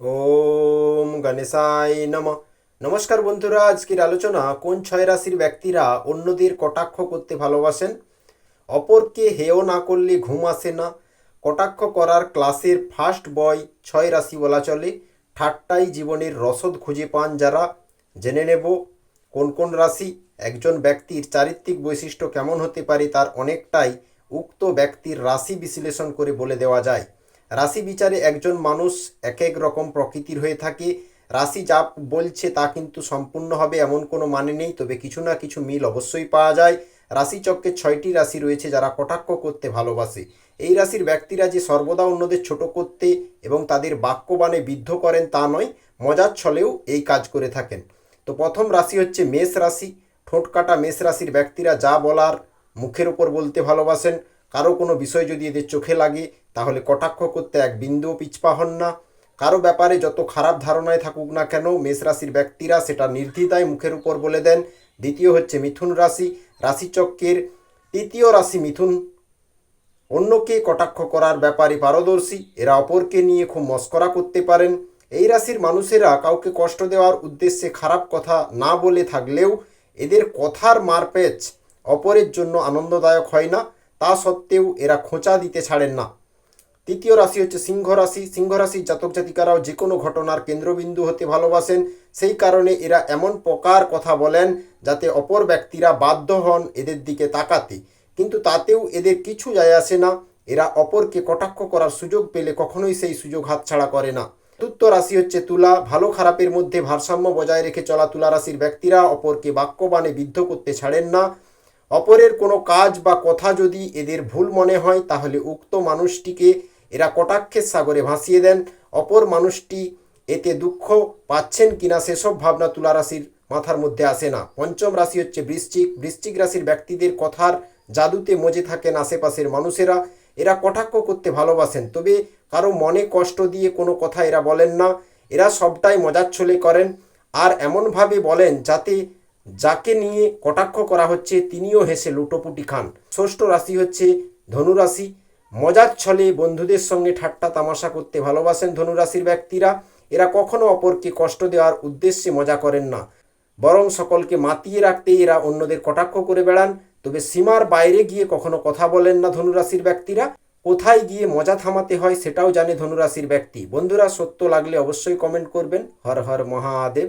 ওম গণেশায় নম। নমস্কার বন্ধুরা, আজকের আলোচনা, কোন ছয় রাশির ব্যক্তিরা অন্যদের কটাক্ষ করতে ভালোবাসেন? অপরকে হেয় না করলে ঘুম আসে না। কটাক্ষ করার ক্লাসের ফার্স্ট বয় ছয় রাশি বলা চলে। ঠাট্টাই জীবনের রসদ খুঁজে পান যারা। জেনে নেব, কোন কোন রাশি? একজন ব্যক্তির চারিত্রিক বৈশিষ্ট্য কেমন হতে পারে? তার অনেকটাই উক্ত ব্যক্তির রাশি বিশ্লেষণ করে বলে দেওয়া যায়। রাশি বিচারে একজন মানুষ এক এক রকম প্রকৃতির হয়ে থাকে। রাশি যা বলছে তা কিন্তু সম্পূর্ণ হবে এমন কোনো মানে নেই, তবে কিছু না কিছু মিল অবশ্যই পাওয়া যায়। রাশিচক্রে ছয়টি রাশি রয়েছে যারা কটাক্ষ করতে ভালোবাসে। এই রাশির ব্যক্তিরা যে সর্বদা অন্যদের ছোট করতে এবং তাদের বাক্যবাণে বিদ্ধ করেন তা নয়, মজার ছলেও এই কাজ করে থাকেন। তো প্রথম রাশি হচ্ছে মেষ রাশি। ঠোঁট কাটা মেষ রাশির ব্যক্তিরা যা বলার মুখের ওপর বলতে ভালোবাসেন। কারও কোনো বিষয় যদি এদের চোখে লাগে, তাহলে কটাক্ষ করতে এক বিন্দুও পিছপা হন না। কারও ব্যাপারে যত খারাপ ধারণায় থাকুক না কেন, মেষ রাশির ব্যক্তিরা সেটা নির্দ্বিধায় মুখের উপর বলে দেন। দ্বিতীয় হচ্ছে মিথুন রাশি। রাশিচক্রের তৃতীয় রাশি মিথুন। অন্যকে কটাক্ষ করার ব্যাপারে পারদর্শী। এরা অপরকে নিয়ে খুব মস্করা করতে পারেন। এই রাশির মানুষেরা কাউকে কষ্ট দেওয়ার উদ্দেশ্যে খারাপ কথা না বলে থাকলেও এদের কথার মারপেচ অপরের জন্য আনন্দদায়ক হয় না। তা সত্ত্বেও এরা খোঁচা দিতে ছাড়েন না। তৃতীয় রাশি হচ্ছে সিংহ রাশি। সিংহ রাশির জাতক জাতিকারাও যে কোনো ঘটনার কেন্দ্রবিন্দু হতে ভালোবাসেন। সেই কারণে এরা এমন প্রকার কথা বলেন যাতে অপর ব্যক্তিরা বাধ্য হন এদের দিকে তাকাতে। কিন্তু তাতেও এদের কিছু যায় আসে না। এরা অপরকে কটাক্ষ করার সুযোগ পেলে কখনোই সেই সুযোগ হাতছাড়া করে না। চতুর্থ রাশি হচ্ছে তুলা। ভালো খারাপের মধ্যে ভারসাম্য বজায় রেখে চলা তুলা রাশির ব্যক্তিরা অপরকে বাক্যবাণে বিদ্ধ করতে ছাড়েন না। অপরের কোনো কাজ বা কথা যদি এদের ভুল মনে হয়, তাহলে উক্ত মানুষটিকে এরা কটাক্ষের সাগরে ভাসিয়ে দেন। অপর মানুষটি এতে দুঃখ পাচ্ছেন কিনা সেসব ভাবনা তুলা রাশির মাথার মধ্যে আসে না। পঞ্চম রাশি হচ্ছে বৃশ্চিক। বৃশ্চিক রাশির ব্যক্তিদের কথার জাদুতে মজে থাকেন আশেপাশের মানুষেরা। এরা কটাক্ষ করতে ভালোবাসেন, তবে কারও মনে কষ্ট দিয়ে কোনো কথা এরা বলেন না। এরা সবটাই মজার ছলে করেন। আর এমনভাবে বলেন যাতে যাকে নিয়ে কটাক্ষ করা হচ্ছে তিনিও হেসে লুটোপুটি খান। ষষ্ঠ রাশি হচ্ছে ধনুরাশি। মজার ছলে বন্ধুদের সঙ্গে ঠাট্টা তামাশা করতে ভালোবাসেন ধনুরাশির ব্যক্তিরা। এরা কখনো অপরকে কষ্ট দেওয়ার উদ্দেশ্যে মজা করেন না। বরং সকলকে মাতিয়ে রাখতে এরা অন্যদের কটাক্ষ করে বেড়ান। তবে সীমার বাইরে গিয়ে কখনো কথা বলেন না ধনুরাশির ব্যক্তিরা। কোথায় গিয়ে মজা থামাতে হয় সেটাও জানে ধনুরাশির ব্যক্তি। বন্ধুরা সত্য লাগলে অবশ্যই কমেন্ট করবেন। হর হর মহাদেব।